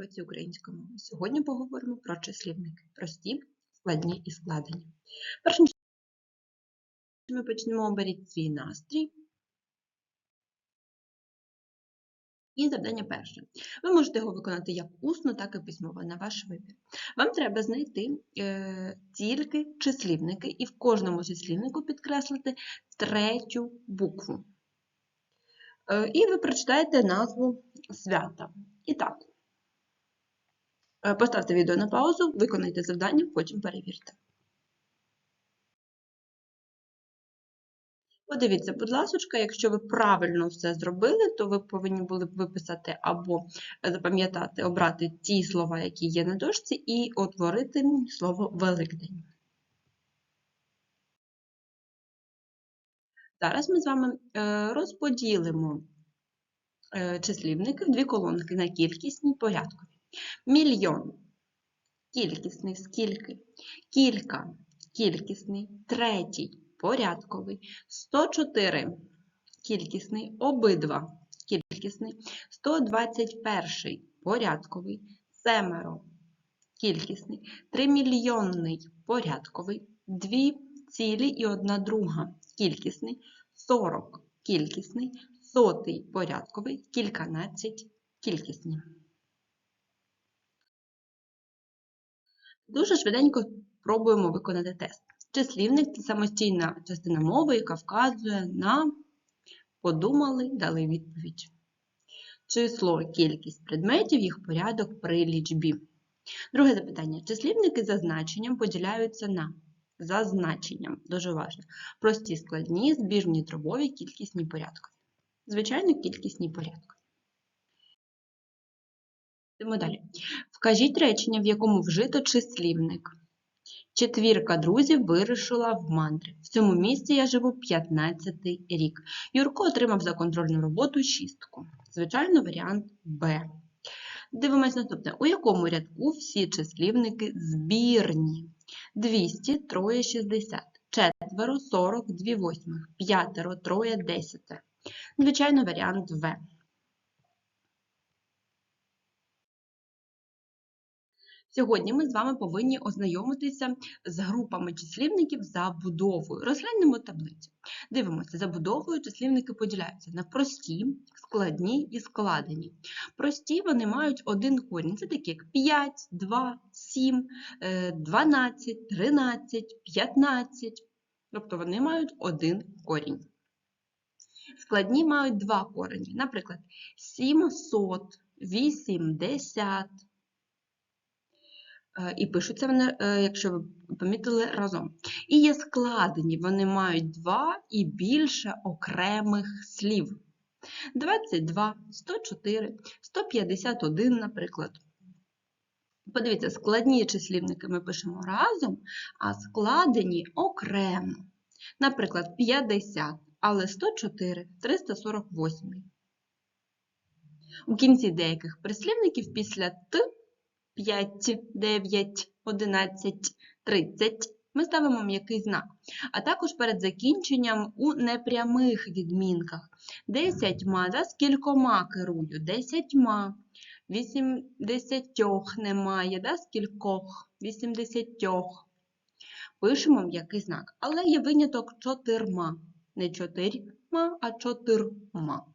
уроці української. Сьогодні поговоримо про числівники. Прості, складні і складені. Першим ми почнемо оберіть свій настрій. І завдання перше. Ви можете його виконати як усно, так і письмово на ваш вибір. Вам треба знайти е, тільки числівники і в кожному числівнику підкреслити третю букву. Е, і ви прочитаєте назву свята. І так, поставте відео на паузу, виконайте завдання, потім перевірте. Подивіться, будь ласка, якщо ви правильно все зробили, то ви повинні були б виписати або запам'ятати, обрати ті слова, які є на дошці, і утворити слово Великдень. Зараз ми з вами е, розподілимо е, числівники в дві колонки на кількісні порядкові. Мільйон. Кількісний скільки, кілька. Кількісний, третій. Порядковий, 104 кількісний, обидва. Кількісний, 121 порядковий, семеро. Кількісний, 3 мільйонний порядковий, 2 цілі і 1 друга. Кількісний, 40 кількісний, сотий. Порядковий, кільканадцять. Кількісні. Дуже швиденько пробуємо виконати тест. Числівник це самостійна частина мови, яка вказує на подумали, дали відповідь. Число, кількість предметів, їх порядок при лічбі. Друге запитання. Числівники за значенням поділяються на за значенням, дуже важливо, прості складні, збіжні дробові, кількісні порядкові. Звичайно, кількісні порядкові. Йдемо далі. Вкажіть речення, в якому вжито числівник. Четвірка друзів вирішила в мандри. В цьому місці я живу 15-й рік. Юрко отримав за контрольну роботу шістку. Звичайно, варіант Б. Дивимось наступне. У якому рядку всі числівники збірні? 200, троє 60, четверо 40, 2 восьмих, п'ятеро, троє 10. Звичайно, варіант В. Сьогодні ми з вами повинні ознайомитися з групами числівників за будовою. Розглянемо таблицю. Дивимося, за будовою числівники поділяються на прості, складні і складені. Прості вони мають один корінь. Це такі як 5, 2, 7, 12, 13, 15. Тобто вони мають один корінь. Складні мають два корені. Наприклад, 700, 80. Е, і пишуться вони, е, якщо ви помітили, разом. І є складені, вони мають два і більше окремих слів. 22, 104, 151, наприклад. Подивіться, складні числівники ми пишемо разом, а складені окремо. Наприклад, 50, але 104, 348. У кінці деяких прислівників після Т 5, 9, 11, 30 ми ставимо м'який знак. А також перед закінченням у непрямих відмінках. Десятьма, за скількома керую, десятьма, вісімдесятьох немає, да, скількох, вісімдесятьох. Пишемо м'який знак. Але є виняток чотирма. Не чотирма, а чотирма.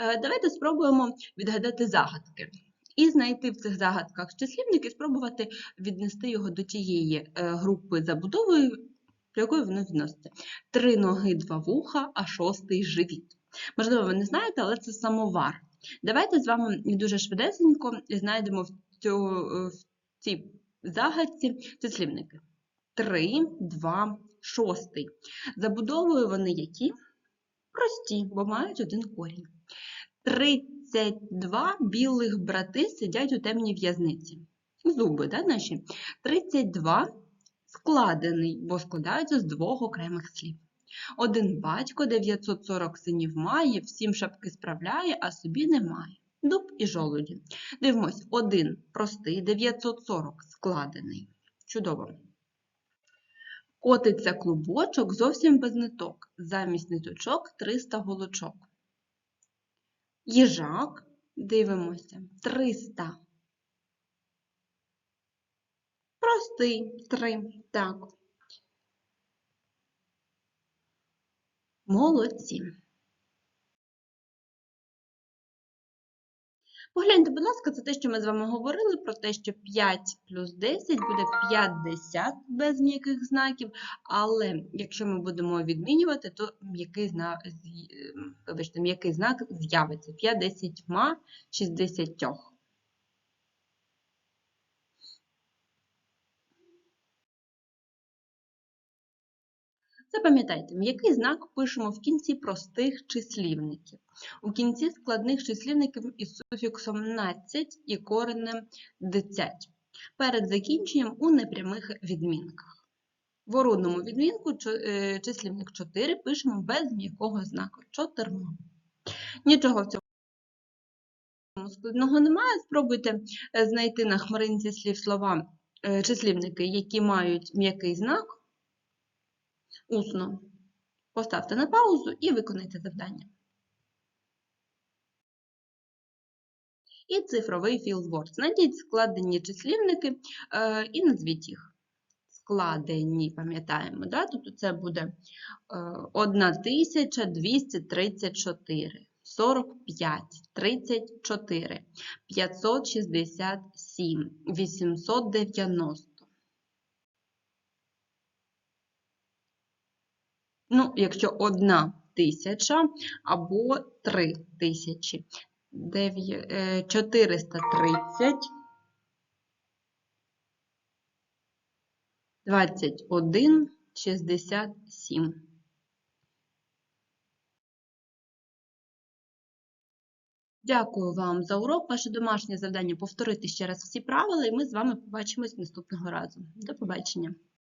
Давайте спробуємо відгадати загадки. І знайти в цих загадках числівник і спробувати віднести його до тієї е, групи забудовою, до якої воно відноситься. Три ноги, два вуха, а шостий живіт. Можливо, ви не знаєте, але це самовар. Давайте з вами дуже швидесенько знайдемо в, цю, е, в цій загадці числівники. Три, два, шостий. Забудовою вони які? Прості, бо мають один корінь. 32 білих брати сидять у темній в'язниці. Зуби, да, наші? 32 складений, бо складаються з двох окремих слів. Один батько 940 синів має, всім шапки справляє, а собі немає. Дуб і жолуді. Дивимось, один простий, 940 складений. Чудово. Котиться клубочок зовсім без ниток. Замість ниточок 300 голочок. Їжак, дивимося, 300. Простий 3. Так. Молодці. Погляньте, будь ласка, це те, що ми з вами говорили про те, що 5 плюс 10 буде 50 без м'яких знаків, але якщо ми будемо відмінювати, то м'який знак, вибачте, м'який знак з'явиться 50 60. Запам'ятайте, м'який знак пишемо в кінці простих числівників. У кінці складних числівників із суфіксом «надцять» і коренем «десять». Перед закінченням у непрямих відмінках. В орудному відмінку е, числівник 4 пишемо без м'якого знаку чотирма. Нічого в цьому складного немає. Спробуйте е, знайти на хмаринці слів слова е, числівники, які мають м'який знак усно. Поставте на паузу і виконайте завдання. І цифровий філдворд. Знайдіть складені числівники е, і назвіть їх. Складені, пам'ятаємо, да? тобто це буде е, 1234, 45, 34, 567, 890. Ну, якщо одна тисяча або три тисячі. 430, 21, 67. Дякую вам за урок. Ваше домашнє завдання повторити ще раз всі правила, і ми з вами побачимось наступного разу. До побачення!